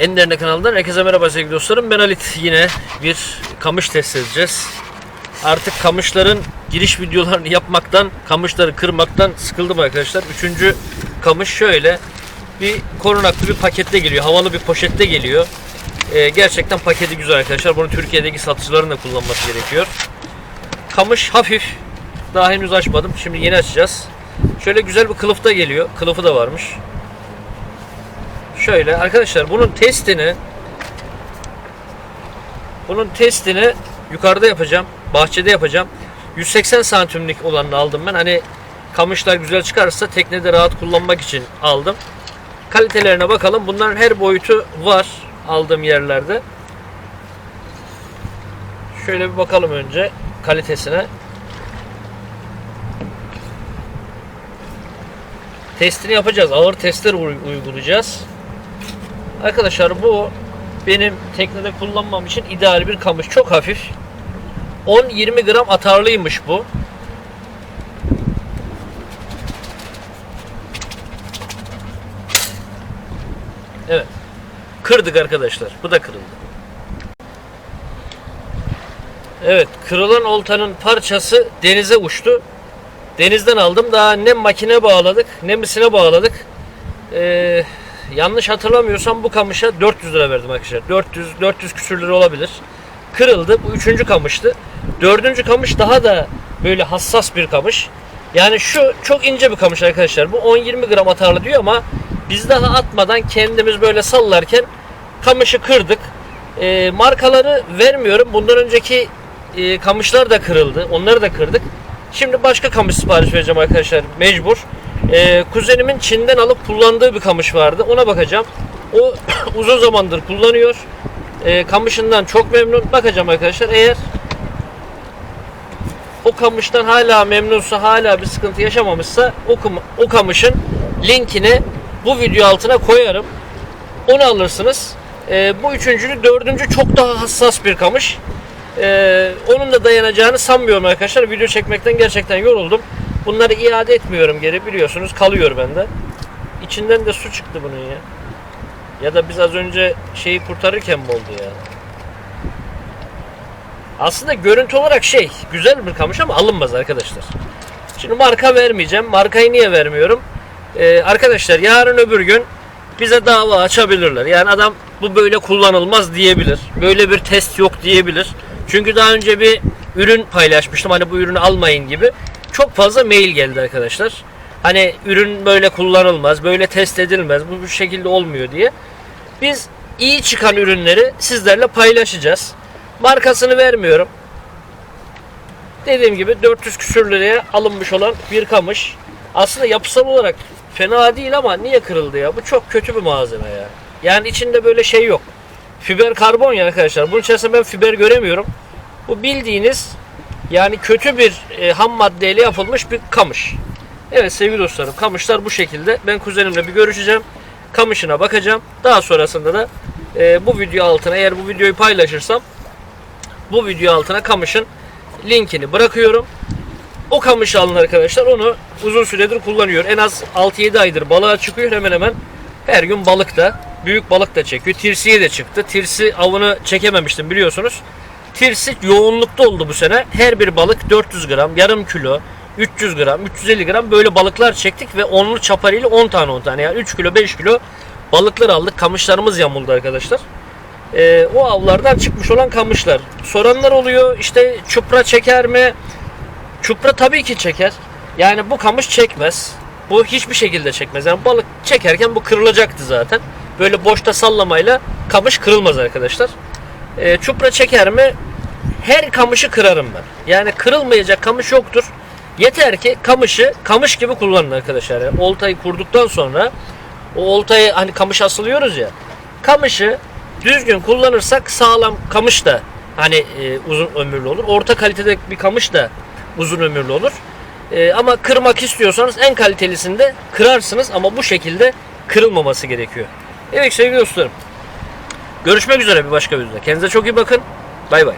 Ender'in kanalından herkese merhaba sevgili dostlarım. Ben Halit. Yine bir kamış test edeceğiz. Artık kamışların giriş videolarını yapmaktan, kamışları kırmaktan sıkıldım arkadaşlar. Üçüncü kamış şöyle bir korunaklı bir pakette geliyor. Havalı bir poşette geliyor. Ee, gerçekten paketi güzel arkadaşlar. Bunu Türkiye'deki satıcıların da kullanması gerekiyor. Kamış hafif. Daha henüz açmadım. Şimdi yeni açacağız. Şöyle güzel bir kılıfta geliyor. Kılıfı da varmış. Şöyle arkadaşlar bunun testini bunun testini yukarıda yapacağım. Bahçede yapacağım. 180 santimlik olanını aldım ben. Hani kamışlar güzel çıkarsa teknede rahat kullanmak için aldım. Kalitelerine bakalım. Bunların her boyutu var aldığım yerlerde. Şöyle bir bakalım önce kalitesine. Testini yapacağız. Ağır testler uy- uygulayacağız. Arkadaşlar bu benim teknede kullanmam için ideal bir kamış. Çok hafif. 10-20 gram atarlıymış bu. Evet. Kırdık arkadaşlar. Bu da kırıldı. Evet. Kırılan oltanın parçası denize uçtu. Denizden aldım. Daha ne makine bağladık ne misine bağladık. Ee, yanlış hatırlamıyorsam bu kamışa 400 lira verdim arkadaşlar. 400 400 küsür lira olabilir. Kırıldı. Bu üçüncü kamıştı. Dördüncü kamış daha da böyle hassas bir kamış. Yani şu çok ince bir kamış arkadaşlar. Bu 10-20 gram atarlı diyor ama biz daha atmadan kendimiz böyle sallarken kamışı kırdık. Ee, markaları vermiyorum. Bundan önceki e, kamışlar da kırıldı. Onları da kırdık. Şimdi başka kamış sipariş vereceğim arkadaşlar. Mecbur. Ee, kuzenimin Çin'den alıp kullandığı bir kamış vardı. Ona bakacağım. O uzun zamandır kullanıyor. Ee, kamışından çok memnun. Bakacağım arkadaşlar. Eğer o kamıştan hala memnunsa, hala bir sıkıntı yaşamamışsa o, o kamışın linkini bu video altına koyarım. Onu alırsınız. Ee, bu üçüncülü, dördüncü çok daha hassas bir kamış. Ee, onun da dayanacağını sanmıyorum arkadaşlar. Video çekmekten gerçekten yoruldum. Bunları iade etmiyorum geri biliyorsunuz. Kalıyor bende. İçinden de su çıktı bunun ya. Ya da biz az önce şeyi kurtarırken mi oldu ya? Aslında görüntü olarak şey güzel bir kamış ama alınmaz arkadaşlar. Şimdi marka vermeyeceğim. Markayı niye vermiyorum? Ee, arkadaşlar yarın öbür gün bize dava açabilirler. Yani adam bu böyle kullanılmaz diyebilir. Böyle bir test yok diyebilir. Çünkü daha önce bir ürün paylaşmıştım. Hani bu ürünü almayın gibi. Çok fazla mail geldi arkadaşlar. Hani ürün böyle kullanılmaz, böyle test edilmez, bu bu şekilde olmuyor diye. Biz iyi çıkan ürünleri sizlerle paylaşacağız. Markasını vermiyorum. Dediğim gibi 400 küsür liraya alınmış olan bir kamış. Aslında yapısal olarak fena değil ama niye kırıldı ya? Bu çok kötü bir malzeme ya. Yani içinde böyle şey yok. Fiber karbon ya arkadaşlar. Bunun içerisinde ben fiber göremiyorum. Bu bildiğiniz yani kötü bir e, ham maddeyle yapılmış bir kamış. Evet sevgili dostlarım kamışlar bu şekilde. Ben kuzenimle bir görüşeceğim. Kamışına bakacağım. Daha sonrasında da e, bu video altına eğer bu videoyu paylaşırsam bu video altına kamışın linkini bırakıyorum. O kamış alın arkadaşlar. Onu uzun süredir kullanıyor. En az 6-7 aydır balığa çıkıyor hemen hemen. Her gün balık da, büyük balık da çekiyor. Tirsiye de çıktı. Tirsi avını çekememiştim biliyorsunuz. Tirsi yoğunlukta oldu bu sene. Her bir balık 400 gram, yarım kilo, 300 gram, 350 gram böyle balıklar çektik ve onlu çaparıyla 10 tane 10 tane yani 3 kilo 5 kilo balıklar aldık. Kamışlarımız yamuldu arkadaşlar. Ee, o avlardan çıkmış olan kamışlar. Soranlar oluyor işte çupra çeker mi? Çupra tabii ki çeker. Yani bu kamış çekmez. Bu hiçbir şekilde çekmez. Yani balık çekerken bu kırılacaktı zaten. Böyle boşta sallamayla kamış kırılmaz arkadaşlar. Ee, çupra çeker mi? Her kamışı kırarım ben. Yani kırılmayacak kamış yoktur. Yeter ki kamışı kamış gibi kullanın arkadaşlar. Yani oltayı kurduktan sonra o oltayı hani kamış asılıyoruz ya. Kamışı düzgün kullanırsak sağlam kamış da hani e, uzun ömürlü olur. Orta kalitede bir kamış da uzun ömürlü olur. E, ama kırmak istiyorsanız en kalitelisini de kırarsınız ama bu şekilde kırılmaması gerekiyor. Evet sevgili dostlarım. Görüşmek üzere bir başka videoda. Kendinize çok iyi bakın. Bay bay.